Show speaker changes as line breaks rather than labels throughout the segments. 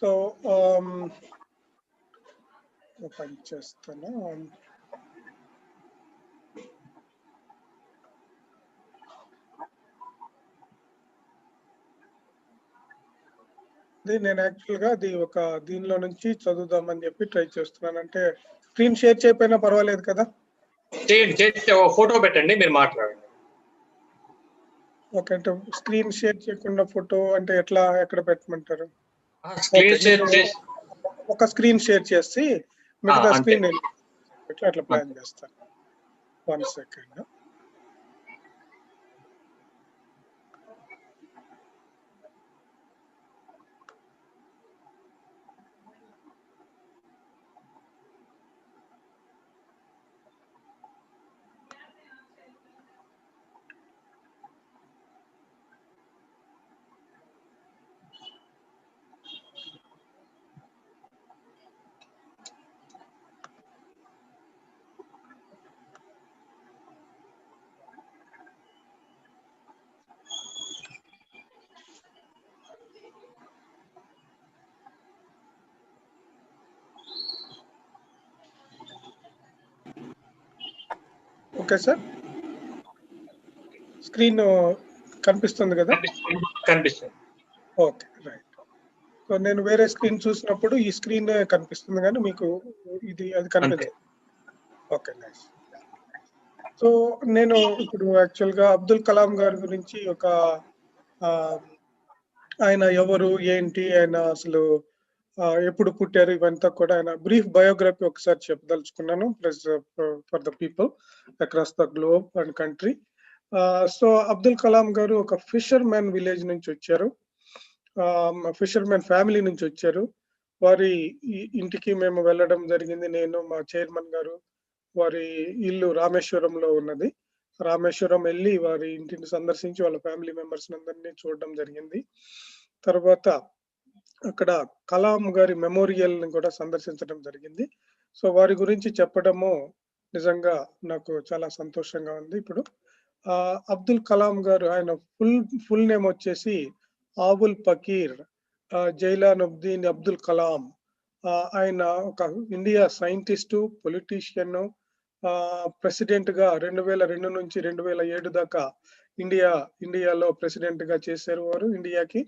So పని చేస్తాను. ఇది నేను యాక్చువల్గా అది ఒక దీనిలో నుంచి చదువుదామని చెప్పి ట్రై చేస్తున్నాను. అంటే స్క్రీన్ షేర్ చేయకపోయినా పర్వాలేదు కదా?
ఫోటో పెట్టండి మీరు మాట్లాడండి.
ఓకే అంటే స్క్రీన్ షేర్ చేయకుండా ఫోటో అంటే ఎట్లా ఎక్కడ పెట్టమంటారు? ఒక స్క్రీన్ షేర్ చేసి మిగతా. స్క్రీన్ ఎట్లా అట్లా ప్లాన్ చేస్తాను. One second. Okay sir. Screen కనిపిస్తుంది కదా?
కనిపిస్తుంది
ఓకే రైట్. సో నేను వేరే స్క్రీన్ చూసినప్పుడు ఈ స్క్రీన్ కనిపిస్తుంది కానీ మీకు ఇది అది కనిపించదు. Okay nice. సో నేను ఇప్పుడు యాక్చువల్గా అబ్దుల్ కలాం గారి గురించి ఒక ఆయన ఎవరు ఏంటి ఆయన అసలు ఎప్పుడు పుట్టారు ఇవంతా కూడా ఆయన బ్రీఫ్ బయోగ్రఫీ ఒకసారి చెప్పదలుచుకున్నాను plus for the people across the globe and country so Abdul Kalam garu ఒక ఫిషర్ మ్యాన్ విలేజ్ నుంచి వచ్చారు. ఫిషర్ మ్యాన్ ఫ్యామిలీ నుంచి వచ్చారు. వారి ఇంటికి మేము వెళ్ళడం జరిగింది. నేను మా చైర్మన్ గారు వారి ఇల్లు రామేశ్వరంలో ఉన్నది. రామేశ్వరం వెళ్ళి వారి ఇంటిని సందర్శించి వాళ్ళ ఫ్యామిలీ మెంబర్స్ అందరినీ చూడడం జరిగింది. తర్వాత అక్కడ కలాం గారి మెమోరియల్ని కూడా సందర్శించడం జరిగింది. సో వారి గురించి చెప్పడము నిజంగా నాకు చాలా సంతోషంగా ఉంది. ఇప్పుడు ఆ, అబ్దుల్ కలాం గారు ఆయన ఫుల్ ఫుల్ నేమ్ వచ్చేసి ఆబుల్ పకీర్ ఆ, జైలానుద్దీన్ అబ్దుల్ కలాం. ఆయన ఒక ఇండియా సైంటిస్టు పొలిటీషియన్ ప్రెసిడెంట్గా రెండు వేల రెండు నుంచి రెండు వేల ఏడు దాకా ఇండియా ఇండియాలో ప్రెసిడెంట్గా చేశారు వారు ఇండియాకి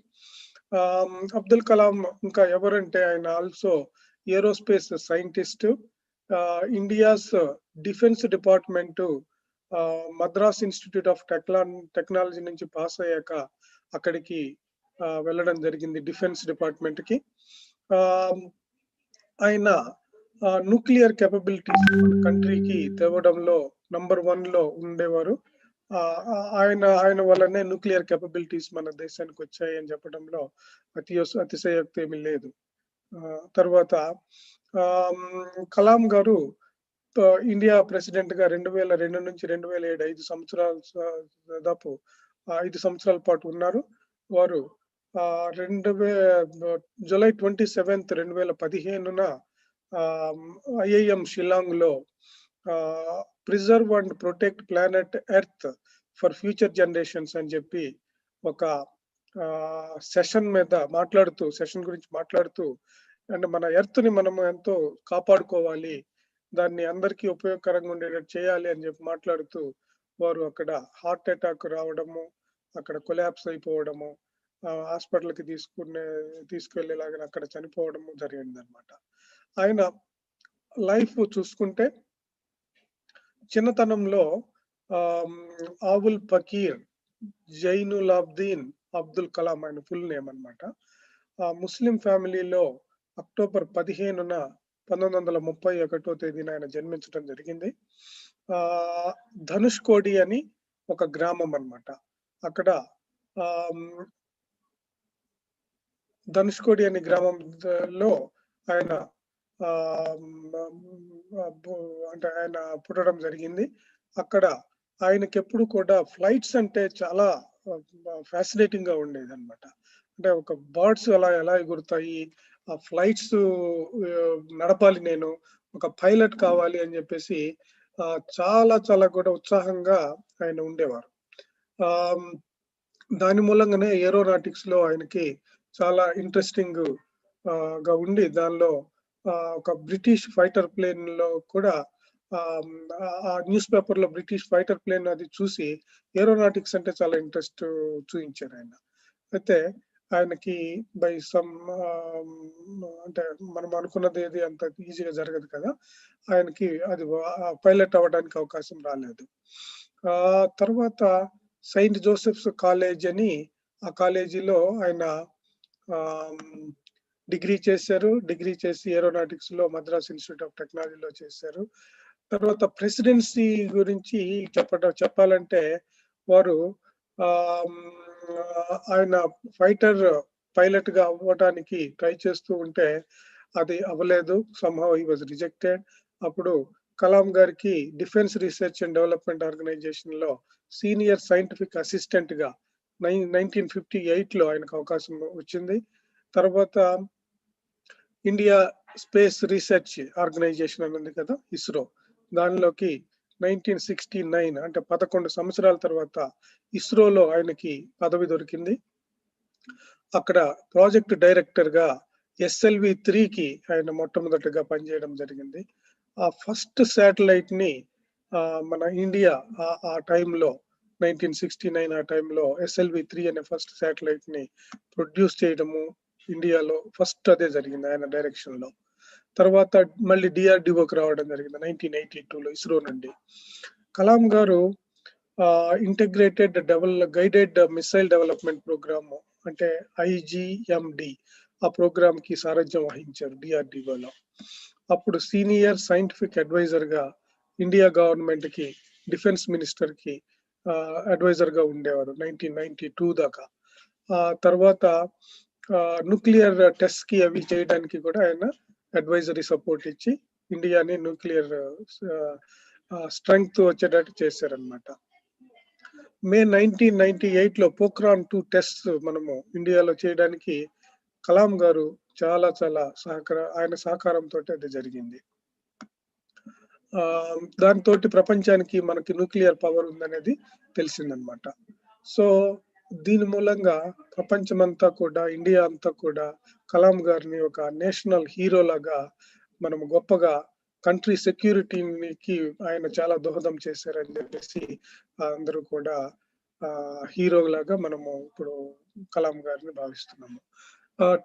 Um, అబ్దుల్ కలాం ఇంకా ఎవరంటే ఆయన also aerospace scientist India's defence department Madras institute of Tekla technology నుంచి పాస్ అయ్యాక అక్కడికి uh, వెళ్ళడం జరిగింది డిఫెన్స్ డిపార్ట్మెంట్కి. Um, ఆయన న్యూక్లియర్ కెపబిలిటీస్ కంట్రీకి తేవడంలో నంబర్ వన్లో ఉండేవారు. ఆయన ఆయన వల్లనే న్యూక్లియర్ కెపబిలిటీస్ మన దేశానికి వచ్చాయి అని చెప్పడంలో అతి అతిశయోక్తి ఏమీ లేదు. తర్వాత కలాం గారు ఇండియా ప్రెసిడెంట్గా రెండు వేల రెండు నుంచి రెండు వేల ఏడు ఐదు సంవత్సరాల దాదాపు ఐదు సంవత్సరాల పాటు ఉన్నారు. వారు ఆ, రెండు వే జూలై ట్వంటీ సెవెంత్ రెండు వేల పదిహేనున IIM షిలాంగ్లో preserve and protect planet earth for future generations అని చెప్పి ఒక సెషన్ మీద మాట్లాడుతూ సెషన్ గురించి మాట్లాడుతూ అండ్ మన ఎర్త్ని మనం ఎంతో కాపాడుకోవాలి దాన్ని అందరికీ ఉపయోగకరంగా ఉండేటట్టు చేయాలి అని చెప్పి మాట్లాడుతూ వారు అక్కడ హార్ట్ అటాక్ రావడము అక్కడ కొలాప్స్ అయిపోవడము హాస్పిటల్కి తీసుకునే తీసుకెళ్ళేలాగా అక్కడ చనిపోవడము జరిగింది అనమాట ఆయన లైఫ్ చూసుకుంటే చిన్నతనంలో ఆవుల్ ఫకీర్ జైనులాబ్దీన్ అబ్దుల్ కలాం ఆయన ఫుల్ నేమ్ అనమాట ముస్లిం ఫ్యామిలీలో అక్టోబర్ పదిహేనున పంతొమ్మిది వందల ముప్పై ఒకటో తేదీన ఆయన జన్మించడం జరిగింది. ఆ ధనుష్ కోడి అని ఒక గ్రామం అన్నమాట. అక్కడ ధనుష్కోడి అనే గ్రామంలో ఆయన అంటే ఆయన పుట్టడం జరిగింది. అక్కడ ఆయనకి ఎప్పుడు కూడా ఫ్లైట్స్ అంటే చాలా ఫ్యాసినేటింగ్గా ఉండేది అనమాట అంటే ఒక బర్డ్స్ అలా ఎలా ఎగురుతాయి ఆ ఫ్లైట్స్ నడపాలి నేను ఒక పైలట్ కావాలి అని చెప్పేసి చాలా చాలా కూడా ఉత్సాహంగా ఆయన ఉండేవారు. ఆ, దాని మూలంగానే ఏరోనాటిక్స్లో ఆయనకి చాలా ఇంట్రెస్టింగ్గా ఉండి దానిలో ఒక బ్రిటిష్ ఫైటర్ ప్లేన్లో కూడా ఆ న్యూస్ పేపర్లో బ్రిటిష్ ఫైటర్ ప్లేన్ అది చూసి ఏరోనాటిక్స్ అంటే చాలా ఇంట్రెస్ట్ చూపించారు ఆయన. అయితే ఆయనకి బై సమ్ అంటే మనం అనుకున్నది ఏది అంత ఈజీగా జరగదు కదా ఆయనకి అది పైలట్ అవ్వడానికి అవకాశం రాలేదు. ఆ తర్వాత సెయింట్ జోసెఫ్స్ కాలేజ్ అని ఆ కాలేజీలో ఆయన డిగ్రీ చేశారు. డిగ్రీ చేసి ఏరోనాటిక్స్లో మద్రాస్ ఇన్స్టిట్యూట్ ఆఫ్ టెక్నాలజీలో చేశారు. తర్వాత ప్రెసిడెన్సీ గురించి చెప్పడం చెప్పాలంటే వారు ఆయన ఫైటర్ పైలట్గా అవ్వడానికి ట్రై చేస్తూ ఉంటే అది అవ్వలేదు. సంహవ్ ఈ వాజ్ రిజెక్టెడ్ అప్పుడు కలాం గారికి డిఫెన్స్ రీసెర్చ్ అండ్ డెవలప్మెంట్ ఆర్గనైజేషన్లో సీనియర్ సైంటిఫిక్ అసిస్టెంట్గా నైన్ నైన్టీన్ ఫిఫ్టీ ఎయిట్లో ఆయనకు అవకాశం వచ్చింది. తర్వాత ఇండియా స్పేస్ రీసెర్చ్ ఆర్గనైజేషన్ అని ఉంది కదా ఇస్రో. దానిలోకి నైన్టీన్ సిక్స్టీ నైన్ అంటే పదకొండు సంవత్సరాల తర్వాత ఇస్రోలో ఆయనకి పదవి దొరికింది. అక్కడ ప్రాజెక్ట్ డైరెక్టర్గా ఎస్ఎల్వి త్రీకి ఆయన మొట్టమొదటిగా పనిచేయడం జరిగింది. ఆ ఫస్ట్ శాటిలైట్ని మన ఇండియా ఆ- టైంలో నైన్టీన్ సిక్స్టీ నైన్ ఆ టైంలో ఎస్ఎల్వి త్రీ అనే ఫస్ట్ శాటిలైట్ని ప్రొడ్యూస్ చేయడము ఇండియాలో ఫస్ట్ అదే జరిగింది ఆయన డైరెక్షన్లో తర్వాత మళ్ళీ డిఆర్డిఓకి రావడం జరిగింది నైన్టీన్ ఎయిటీ టూలో ఇస్రో నుండి. కలాం గారు integrated devel guided missile development programme అంటే ఐజిఎండి ఆ ప్రోగ్రామ్కి సారథ్యం వహించారు డిఆర్డిఓలో అప్పుడు సీనియర్ సైంటిఫిక్ అడ్వైజర్గా ఇండియా గవర్నమెంట్కి డిఫెన్స్ మినిస్టర్కి అడ్వైజర్గా ఉండేవారు నైన్టీన్ నైన్టీ టూ దాకా. ఆ తర్వాత న్యూక్లియర్ టెస్ట్కి అవి చేయడానికి కూడా ఆయన అడ్వైజరీ సపోర్ట్ ఇచ్చి ఇండియాని న్యూక్లియర్ స్ట్రెంగ్త్ వచ్చేటట్టు చేశారనమాట మే నైన్టీన్ నైన్టీ ఎయిట్లో టూ టెస్ట్ మనము ఇండియాలో చేయడానికి కలాం గారు చాలా చాలా సహకార ఆయన సహకారంతో అది జరిగింది. దాంతో ప్రపంచానికి మనకి న్యూక్లియర్ పవర్ ఉందనేది తెలిసిందనమాట సో దీని మూలంగా ప్రపంచమంతా కూడా ఇండియా అంతా కూడా కలాం గారిని ఒక నేషనల్ హీరో లాగా మనం గొప్పగా కంట్రీ సెక్యూరిటీకి ఆయన చాలా దోహదం చేశారని చెప్పేసి అందరూ కూడా హీరో లాగా మనము ఇప్పుడు కలాం గారిని భావిస్తున్నాము.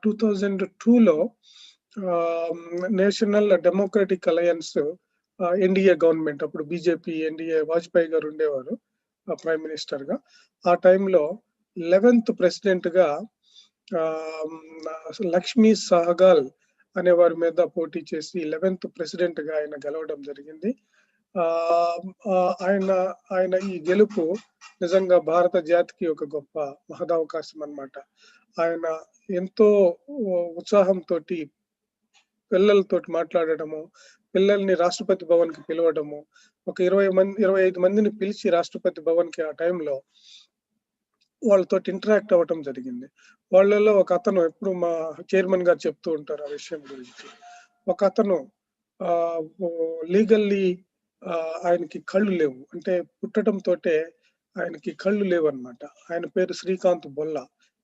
టూ థౌజండ్ టూలో national democratic alliance NDA government అప్పుడు బీజేపీ ఎన్డీఏ వాజ్పేయి గారు ఉండేవారు ప్రైమ్ మినిస్టర్గా ఆ టైంలో లెవెన్త్ ప్రెసిడెంట్గా ఆ, లక్ష్మీ సహగాల్ అనే వారి మీద పోటీ చేసి లెవెన్త్ ప్రెసిడెంట్గా ఆయన గెలవడం జరిగింది. ఆ ఆయన ఆయన ఈ గెలుపు నిజంగా భారత జాతికి ఒక గొప్ప మహదవకాశం అన్నమాట. ఆయన ఎంతో ఉత్సాహంతో పిల్లలతో మాట్లాడటము పిల్లల్ని రాష్ట్రపతి భవన్కి పిలవడము ఒక ఇరవై మంది ఇరవై ఐదు మందిని పిలిచి రాష్ట్రపతి భవన్కి ఆ టైంలో వాళ్ళతో ఇంటరాక్ట్ అవ్వటం జరిగింది. వాళ్ళలో ఒక అతను ఎప్పుడు మా చైర్మన్ గారు చెప్తూ ఉంటారు ఆ విషయం గురించి. ఒక అతను ఆ లీగల్లీ ఆయనకి కళ్ళు లేవు. అంటే పుట్టడం తోటే ఆయనకి కళ్ళు లేవు అనమాట ఆయన పేరు శ్రీకాంత్ బొల్ల.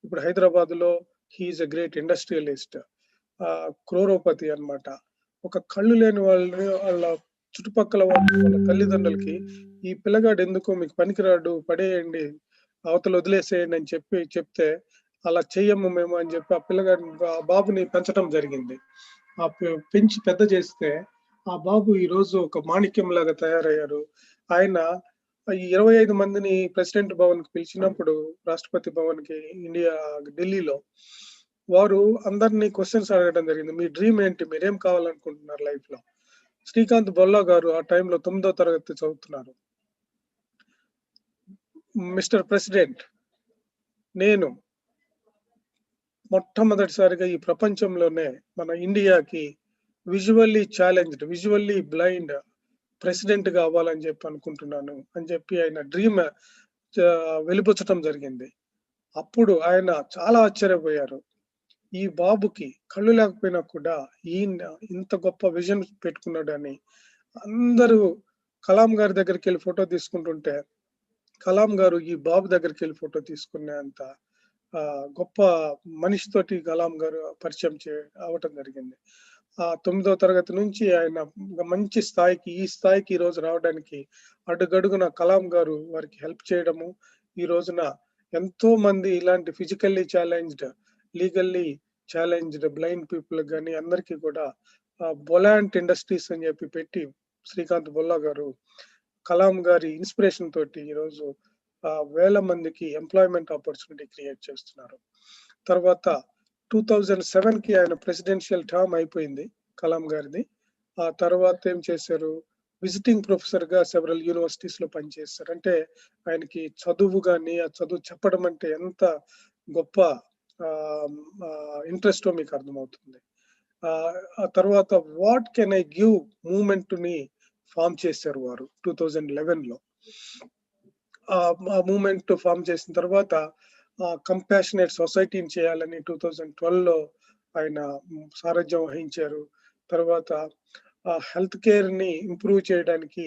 ఇప్పుడు హైదరాబాద్లో he is a great industrialist crorepati అన్నమాట. ఒక కళ్ళు లేని వాళ్ళని వాళ్ళ చుట్టుపక్కల వాళ్ళ వాళ్ళ తల్లిదండ్రులకి ఈ పిల్లగాడు ఎందుకు మీకు పనికిరాడు పడేయండి అవతలు వదిలేసేయండి అని చెప్పి చెప్తే అలా చెయ్యము మేము అని చెప్పి ఆ పిల్లగాడి ఆ బాబుని పెంచడం జరిగింది. ఆ పెంచి పెద్ద చేస్తే ఆ బాబు ఈ రోజు ఒక మాణిక్యం లాగా తయారయ్యారు ఆయన ఈ ఇరవై ఐదు మందిని ప్రెసిడెంట్ భవన్కి పిలిచినప్పుడు రాష్ట్రపతి భవన్కి ఇండియా ఢిల్లీలో వారు అందరినీ క్వశ్చన్స్ అడగడం జరిగింది. మీ డ్రీమ్ ఏంటి? మీరేం కావాలనుకుంటున్నారు లైఫ్లో శ్రీకాంత్ బొల్లా గారు ఆ టైంలో తొమ్మిదో తరగతి చదువుతున్నారు. మిస్టర్ ప్రెసిడెంట్ నేను మొట్టమొదటిసారిగా ఈ ప్రపంచంలోనే మన ఇండియాకి విజువల్లీ ఛాలెంజ్డ్ విజువల్లీ బ్లైండ్ ప్రెసిడెంట్గా అవ్వాలని చెప్పి అనుకుంటున్నాను అని చెప్పి ఆయన డ్రీమ్ వెలిపుచ్చటం జరిగింది. అప్పుడు ఆయన చాలా ఆశ్చర్యపోయారు. ఈ బాబుకి కళ్ళు లేకపోయినా కూడా ఈయన ఇంత గొప్ప విజన్ పెట్టుకున్నాడని అందరూ కలాం గారి దగ్గరికి వెళ్ళి ఫోటో తీసుకుంటుంటే కలాం గారు ఈ బాబు దగ్గరికి వెళ్ళి ఫోటో తీసుకునేంత ఆ, గొప్ప మనిషితోటి కలాం గారు పరిచయం చే అవటం జరిగింది. ఆ తొమ్మిదో తరగతి నుంచి ఆయన మంచి స్థాయికి ఈ స్థాయికి ఈ రోజు రావడానికి అడుగడుగున కలాం గారు వారికి హెల్ప్ చేయడము ఈ రోజున ఎంతో మంది ఇలాంటి physically challenged legally challenged blind people కానీ అందరికీ కూడా బొలాంట్ ఇండస్ట్రీస్ అని చెప్పి పెట్టి శ్రీకాంత్ బొల్లా గారు కలాం గారి ఇన్స్పిరేషన్ తోటి ఈరోజు వేల మందికి ఎంప్లాయ్మెంట్ ఆపర్చునిటీ క్రియేట్ చేస్తున్నారు. తర్వాత టూ థౌజండ్ సెవెన్కి ఆయన ప్రెసిడెన్షియల్ టర్మ్ అయిపోయింది కలాం గారిది. ఆ తర్వాత ఏం చేశారు? విజిటింగ్ ప్రొఫెసర్గా సెవరల్ యూనివర్సిటీస్లో పనిచేస్తారు అంటే ఆయనకి చదువు కానీ ఆ చదువు చెప్పడం అంటే ఎంత గొప్ప ఇంట్రెస్ట్ మీకు అర్థమవుతుంది. ఆ, ఆ తర్వాత వాట్ కెన్ ఐ గివ్ మూమెంట్ని ఫామ్ చేశారు వారు టూ థౌజండ్ లెవెన్లో ఆ మూమెంట్ ఫామ్ చేసిన తర్వాత కంపాషనేట్ సొసైటీని చేయాలని టూ థౌజండ్ ట్వెల్వ్లో ఆయన సారథ్యం వహించారు. తర్వాత హెల్త్ కేర్ని ఇంప్రూవ్ చేయడానికి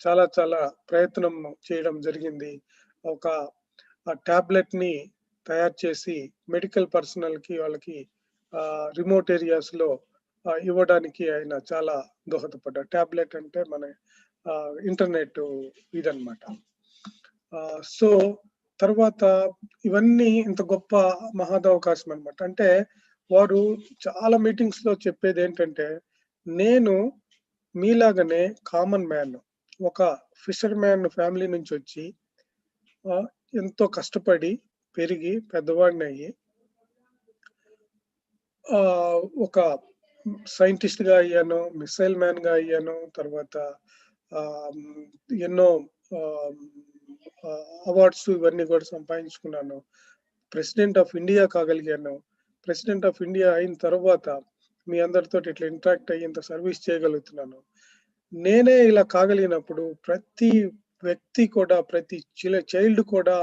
చాలా చాలా ప్రయత్నం చేయడం జరిగింది. ఒక టాబ్లెట్ని తయారు చేసి మెడికల్ పర్సనల్కి వాళ్ళకి రిమోట్ ఏరియాస్లో ఇవ్వడానికి ఆయన చాలా దోహదపడ్డారు. టాబ్లెట్ అంటే మన ఇంటర్నెట్ ఇదనమాట సో తర్వాత ఇవన్నీ ఇంత గొప్ప మహదవకాశం అన్నమాట. అంటే వారు చాలా మీటింగ్స్లో చెప్పేది ఏంటంటే నేను మీలాగనే కామన్ మ్యాన్ ఒక ఫిషర్ మ్యాన్ ఫ్యామిలీ నుంచి వచ్చి ఎంతో కష్టపడి పెరిగి పెద్దవాడిని అయ్యి ఒక సైంటిస్ట్గా అయ్యాను మిసైల్ మ్యాన్గా అయ్యాను తర్వాత ఎన్నో అవార్డ్స్ ఇవన్నీ కూడా సంపాదించుకున్నాను. ప్రెసిడెంట్ ఆఫ్ ఇండియా కాగలిగాను. ప్రెసిడెంట్ ఆఫ్ ఇండియా అయిన తర్వాత మీ అందరితో ఇట్లా ఇంటరాక్ట్ అయ్యి ఇంత సర్వీస్ చేయగలుగుతున్నాను. నేనే ఇలా కాగలిగినప్పుడు ప్రతి వ్యక్తి కూడా ప్రతి చైల్డ్ కూడా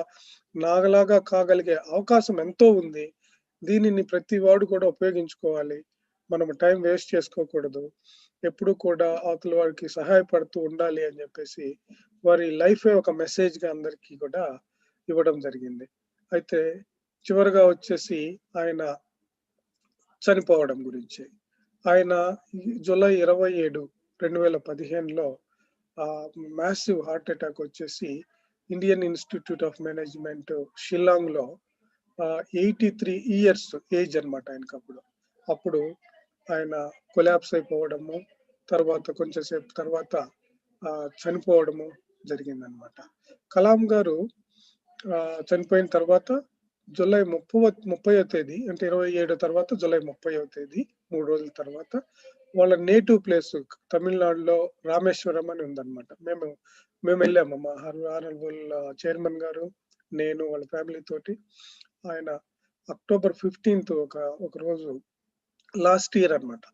నాగలాగా కాగలిగే అవకాశం ఎంతో ఉంది. దీనిని ప్రతి వాడు కూడా ఉపయోగించుకోవాలి. మనం టైం వేస్ట్ చేసుకోకూడదు. ఎప్పుడు కూడా అవతల వారికి సహాయపడుతూ ఉండాలి అని చెప్పేసి వారి లైఫే ఒక మెసేజ్గా అందరికీ కూడా ఇవ్వడం జరిగింది. అయితే చివరిగా వచ్చేసి ఆయన చనిపోవడం గురించి. ఆయన జూలై ఇరవై ఏడు రెండు వేల పదిహేనులో మ్యాసివ్ హార్ట్ అటాక్ వచ్చేసి ఇండియన్ ఇన్స్టిట్యూట్ ఆఫ్ మేనేజ్మెంట్ షిల్లాంగ్లో ఎయిటీ త్రీ ఇయర్స్ ఏజ్ అనమాట ఆయనకు అప్పుడు అప్పుడు ఆయన కొలాప్స్ అయిపోవడము తర్వాత కొంచెం సేపు తర్వాత చనిపోవడము జరిగిందనమాట కలాం గారు ఆ, చనిపోయిన తర్వాత జూలై ముప్పై ముప్పైవ తేదీ అంటే ఇరవై ఏడు తర్వాత జూలై ముప్పైవ తేదీ మూడు రోజుల తర్వాత వాళ్ళ నేటివ్ ప్లేస్ తమిళనాడులో రామేశ్వరం అని ఉందన్నమాట. మేము మేము వెళ్ళాము. మా హానరబుల్ చైర్మన్ గారు నేను వాళ్ళ ఫ్యామిలీ తోటి. ఆయన అక్టోబర్ ఫిఫ్టీన్త్ ఒక ఒక రోజు లాస్ట్ ఇయర్ అన్నమాట.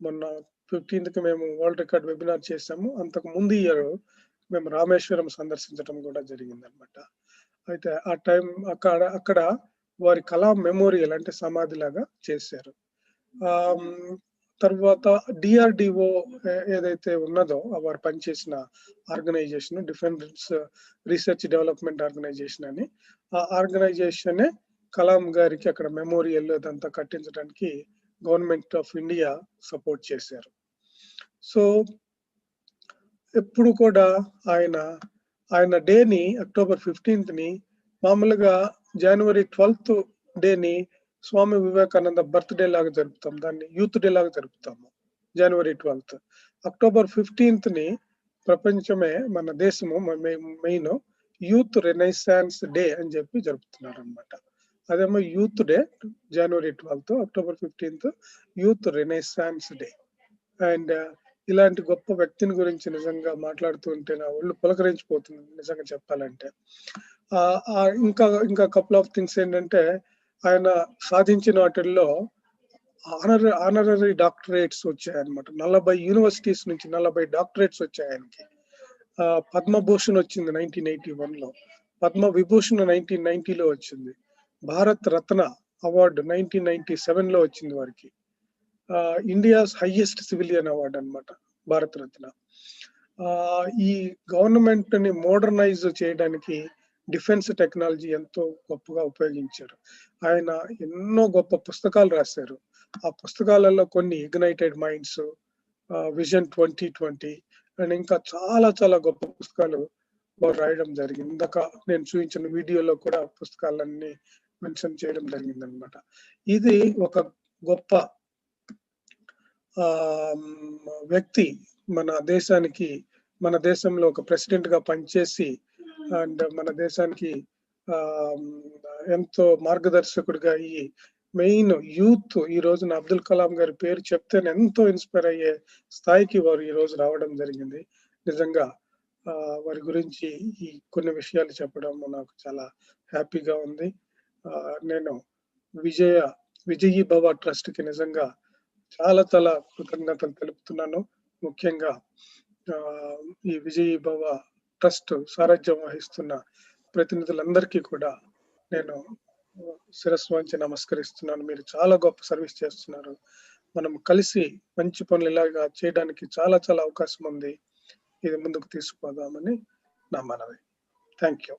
మొన్న ఫిఫ్టీన్త్కి మేము వరల్డ్ రికార్డ్ వెబినార్ చేసాము. అంతకు ముందు ఇయర్ మేము రామేశ్వరం సందర్శించడం కూడా జరిగింది అనమాట అయితే ఆ టైం అక్కడ అక్కడ వారి కళా మెమోరియల్ అంటే సమాధి లాగా చేశారు. ఆ తర్వాత డిఆర్డిఓ ఏదైతే ఉన్నదో వారు పనిచేసిన organisation defence research development organisation అని ఆ ఆర్గనైజేషన్ కలాం గారికి అక్కడ మెమోరియల్ అదంతా కట్టించడానికి గవర్నమెంట్ ఆఫ్ ఇండియా సపోర్ట్ చేశారు. సో ఎప్పుడు కూడా ఆయన ఆయన డేని అక్టోబర్ ఫిఫ్టీన్త్ని మామూలుగా జనవరి ట్వెల్త్ డేని స్వామి వివేకానంద బర్త్డే లాగా జరుపుతాం. దాన్ని యూత్ డే లాగా జరుపుతాము జనవరి ట్వెల్త్. అక్టోబర్ ఫిఫ్టీన్త్ని ప్రపంచమే మన దేశము మెయిన్ యూత్ రెనైసాన్స్ డే అని చెప్పి జరుపుతున్నారు అనమాట అదేమో youth day January twelfth October fifteenth youth renaissance day and uh, ఇలాంటి గొప్ప వ్యక్తిని గురించి నిజంగా మాట్లాడుతూ ఉంటే నా ఒళ్ళు పులకరించిపోతుంది నిజంగా చెప్పాలంటే. ఆ, ఇంకా ఇంకా కపుల్ ఆఫ్ థింగ్స్ ఏంటంటే ఆయన సాధించిన వాటిల్లో ఆనర్ ఆనరరీ డాక్టరేట్స్ వచ్చాయన్నమాట. నలభై యూనివర్సిటీస్ నుంచి నలభై డాక్టరేట్స్ వచ్చాయి ఆయనకి. ఆ, పద్మభూషణ్ వచ్చింది నైన్టీన్ ఎయిటీ వన్లో. పద్మ విభూషణ్ నైన్టీన్ నైన్టీలో వచ్చింది. Bharat Ratna award nineteen ninety సెవెన్లో వచ్చింది వారికి. ఇండియాస్ హైయెస్ట్ సివిలియన్ అవార్డు అన్నమాట భారత రత్న. ఆ, ఈ గవర్నమెంట్ని మోడర్నైజ్ చేయడానికి డిఫెన్స్ టెక్నాలజీ ఎంతో గొప్పగా ఉపయోగించారు. ఆయన ఎన్నో గొప్ప పుస్తకాలు రాశారు. ఆ పుస్తకాలలో కొన్ని ignited minds vision twenty twenty and ఇంకా చాలా చాలా గొప్ప పుస్తకాలు వారు రాయడం జరిగింది. ఇందాక నేను చూపించిన వీడియోలో కూడా పుస్తకాలన్నీ మెన్షన్ చేయడం జరిగింది అనమాట ఇది ఒక గొప్ప ఆ వ్యక్తి మన దేశానికి మన దేశంలో ఒక ప్రెసిడెంట్గా పనిచేసి అండ్ మన దేశానికి ఆ ఎంతో మార్గదర్శకుడిగా ఈ మెయిన్ యూత్ ఈ రోజున అబ్దుల్ కలాం గారి పేరు చెప్తేనే ఎంతో ఇన్స్పైర్ అయ్యే స్థాయికి వారు ఈ రోజు రావడం జరిగింది. నిజంగా ఆ, వారి గురించి ఈ కొన్ని విషయాలు చెప్పడం నాకు చాలా హ్యాపీగా ఉంది. నేను విజయ విజయీ భవ ట్రస్ట్కి నిజంగా చాలా చాలా కృతజ్ఞతలు తెలుపుతున్నాను. ముఖ్యంగా ఈ విజయీ భవ ట్రస్ట్ సారథ్యం వహిస్తున్న ప్రతినిధులందరికీ కూడా నేను శిరస్సు వంచి నమస్కరిస్తున్నాను. మీరు చాలా గొప్ప సర్వీస్ చేస్తున్నారు. మనం కలిసి మంచి పనులు ఇలాగా చేయడానికి చాలా చాలా అవకాశం ఉంది. ఇది ముందుకు తీసుకుపోదామని నా మనవి. Thank you